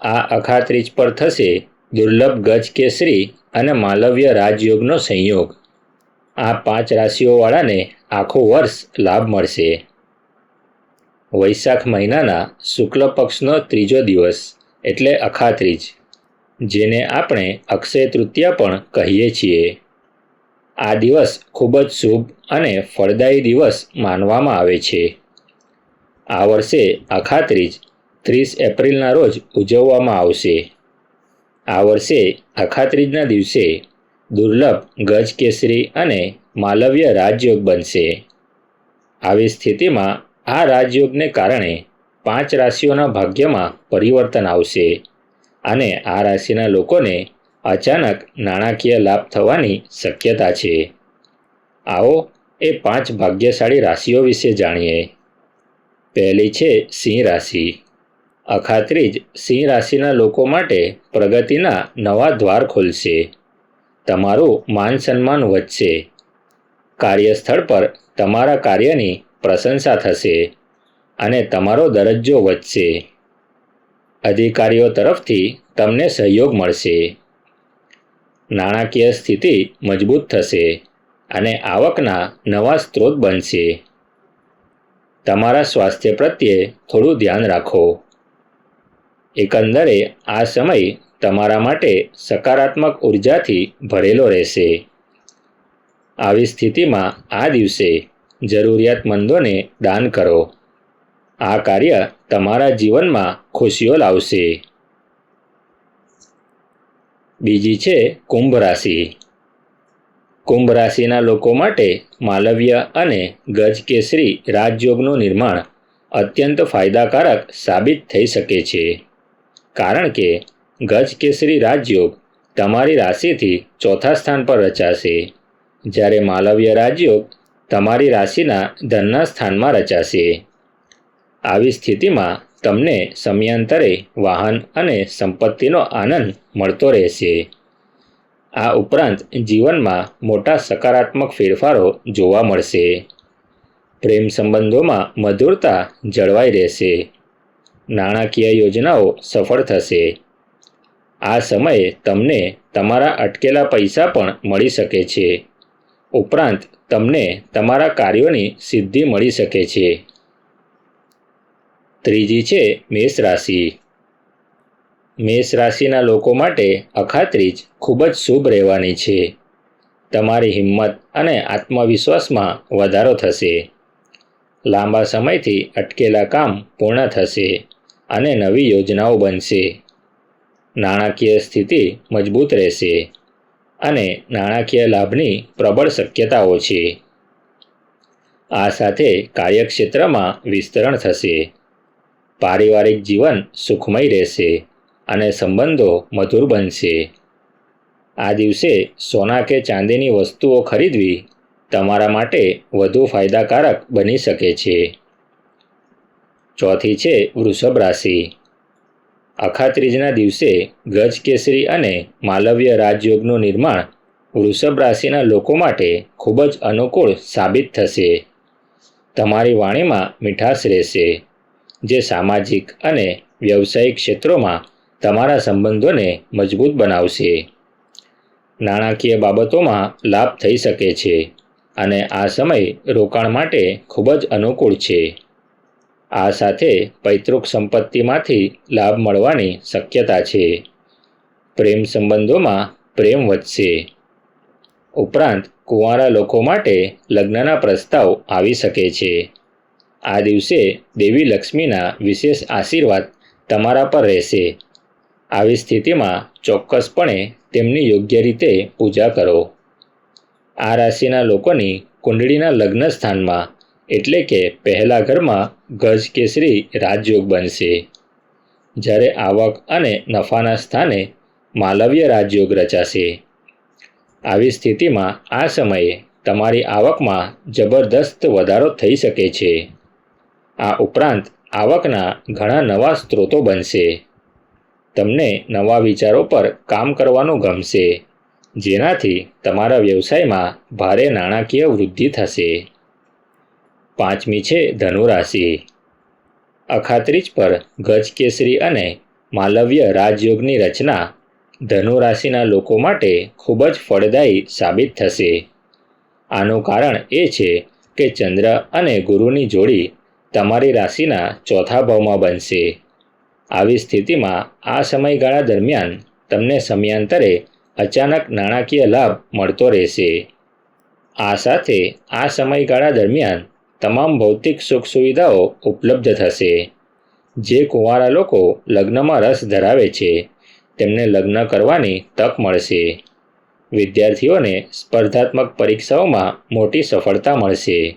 આ અખાત્રીજ પર થશે દુર્લભ ગજ કેસરી અને માલવ્ય રાજયોગનો સંયોગ. આ પાંચ રાશિઓવાળાને આખું વર્ષ લાભ મળશે. વૈશાખ મહિનાના શુક્લ પક્ષનો ત્રીજો દિવસ, એટલે અખાત્રીજ, જેને આપણે અક્ષય તૃતીયા પણ કહીએ છીએ. આ દિવસ ખૂબ જ શુભ અને ફળદાયી દિવસ માનવામાં આવે છે. આ વર્ષે અખાત્રીજ ત્રીસ એપ્રિલના રોજ ઉજવવામાં આવશે. આ વર્ષે અખાત્રીજના દિવસે દુર્લભ ગજ કેસરી અને માલવ્ય રાજયોગ બનશે. આવી સ્થિતિમાં આ રાજયોગને કારણે પાંચ રાશિઓના ભાગ્યમાં પરિવર્તન આવશે અને આ રાશિના લોકોને અચાનક નાણાકીય લાભ થવાની શક્યતા છે. આવો એ પાંચ ભાગ્યશાળી રાશિઓ વિશે જાણીએ. પહેલી છે સિંહ રાશિ. અખાત્રીજ સિંહ રાશિના લોકો માટે પ્રગતિના નવા દ્વાર ખોલશે. તમારું માન સન્માન વધશે. કાર્યસ્થળ પર તમારા કાર્યની પ્રશંસા થશે અને તમારો દરજ્જો વધશે. અધિકારીઓ તરફથી તમને સહયોગ મળશે. નાણાકીય સ્થિતિ મજબૂત થશે અને આવકના નવા સ્ત્રોત બનશે. તમારા સ્વાસ્થ્ય પ્રત્યે થોડું ધ્યાન રાખો. એકંદરે આ સમય તમારા માટે સકારાત્મક ઉર્જાથી ભરેલો રહેશે. આવી સ્થિતિમાં આ દિવસે જરૂરિયાતમંદોને દાન કરો. આ કાર્ય તમારા જીવનમાં ખુશીઓ લાવશે. બીજી છે કુંભ રાશિ. કુંભ રાશિના લોકો માટે માલવ્ય અને ગજ કેસરી રાજયોગનું નિર્માણ અત્યંત ફાયદાકારક સાબિત થઈ શકે છે. કારણ કે ગજ કેસરી રાજયોગ તમારી રાશિથી ચોથા સ્થાન પર રચાશે. જ્યારે માલવ્ય રાજયોગ તમારી રાશિના ધનના સ્થાનમાં રચાશે. આવી સ્થિતિમાં તમને સમયાંતરે વાહન અને સંપત્તિનો આનંદ મળતો રહેશે. આ ઉપરાંત જીવનમાં મોટા સકારાત્મક ફેરફારો જોવા મળશે. પ્રેમ સંબંધોમાં મધુરતા જળવાઈ રહેશે. નાણાકીય યોજનાઓ સફળ થશે. આ સમયે તમને તમારા અટકેલા પૈસા પણ મળી શકે છે. ઉપરાંત, તમને તમારા કાર્યોની સિદ્ધિ મળી શકે છે. ત્રીજી છે મેષ રાશિ. મેષ રાશિના લોકો માટે અખાત્રીજ ખૂબ જ શુભ રહેવાની છે. તમારી હિંમત અને આત્મવિશ્વાસમાં વધારો થશે. લાંબા સમયથી અટકેલા કામ પૂર્ણ થશે. અને નવી યોજનાઓ બનશે. નાણાકીય સ્થિતિ મજબૂત રહેશે અને નાણાકીય લાભની પ્રબળ શક્યતાઓ છે. આ સાથે કાર્યક્ષેત્રમાં વિસ્તરણ થશે. પારિવારિક જીવન સુખમય રહેશે અને સંબંધો મધુર બનશે. આ દિવસે સોના કે ચાંદીની વસ્તુઓ ખરીદવી તમારા માટે વધુ ફાયદાકારક બની શકે છે. ચોથી છે વૃષભ રાશિ. અખાત્રીજના દિવસે ગજ કેસરી અને માલવ્ય રાજયોગનું નિર્માણ વૃષભ રાશિના લોકો માટે ખૂબ જ અનુકૂળ સાબિત થશે. તમારી વાણીમાં મીઠાશ રહેશે, જે સામાજિક અને વ્યવસાયિક ક્ષેત્રોમાં તમારા સંબંધોને મજબૂત બનાવશે. નાણાકીય બાબતોમાં લાભ થઈ શકે છે અને આ સમય રોકાણ માટે ખૂબ જ અનુકૂળ છે. આ સાથે પૈતૃક સંપત્તિમાંથી લાભ મળવાની શક્યતા છે. પ્રેમ સંબંધોમાં પ્રેમ વધશે. ઉપરાંત કુંવારા લોકો માટે લગ્નના પ્રસ્તાવ આવી શકે છે. આ દિવસે દેવી લક્ષ્મીના વિશેષ આશીર્વાદ તમારા પર રહેશે. આવી સ્થિતિમાં ચોક્કસપણે તેમની યોગ્ય રીતે પૂજા કરો. આ રાશિના લોકોની કુંડળીના લગ્ન સ્થાનમાં એટલે કે પહેલા ઘરમાં ગજ કેસરી રાજયોગ બનશે. જ્યારે આવક અને નફાના સ્થાને માલવ્ય રાજયોગ રચાશે. આવી સ્થિતિમાં આ સમયે તમારી આવકમાં જબરદસ્ત વધારો થઈ શકે છે. આ ઉપરાંત આવકના ઘણા નવા સ્ત્રોતો બનશે. તમને નવા વિચારો પર કામ કરવાનું ગમશે. જેનાથી તમારા વ્યવસાયમાં ભારે નાણાકીય વૃદ્ધિ થશે. પાંચમી છે ધનુરાશિ. અખાત્રીજ પર ગજ કેસરી અને માલવ્ય રાજયોગની રચના ધનુ રાશિના લોકો માટે ખૂબ જ ફળદાયી સાબિત થશે. આનું કારણ એ છે કે ચંદ્ર અને ગુરુની જોડી તમારી રાશિના ચોથા ભાવમાં બનશે. આવી સ્થિતિમાં આ સમયગાળા દરમિયાન તમને સમયાંતરે અચાનક નાણાકીય લાભ મળતો રહેશે. આ સાથે આ સમયગાળા દરમિયાન તમામ ભૌતિક સુખ સુવિધાઓ ઉપલબ્ધ થશે. જે કુંવારા લોકો લગ્નમાં રસ ધરાવે છે, તેમને લગ્ન કરવાની તક મળશે. વિદ્યાર્થીઓને સ્પર્ધાત્મક પરીક્ષાઓમાં મોટી સફળતા મળશે.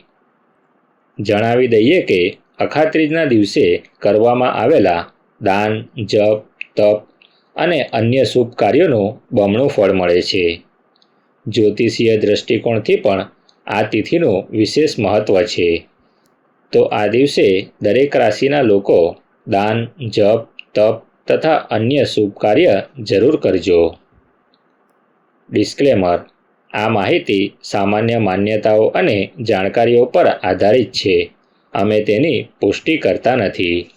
જણાવી દઈએ કે અખાત્રીજના દિવસે કરવામાં આવેલા દાન, જપ, તપ અને અન્ય શુભ કાર્યોનું બમણું ફળ મળે છે. જ્યોતિષીય દ્રષ્ટિકોણથી પણ આ તિથિનું વિશેષ મહત્વ છે. તો આ દિવસે દરેક રાશિના લોકો દાન, જપ, તપ તથા અન્ય શુભ કાર્ય જરૂર કરજો. ડિસ્ક્લેમર. આ માહિતી સામાન્ય માન્યતાઓ અને જાણકારીઓ પર આધારિત છે. અમે તેની પુષ્ટિ કરતા નથી.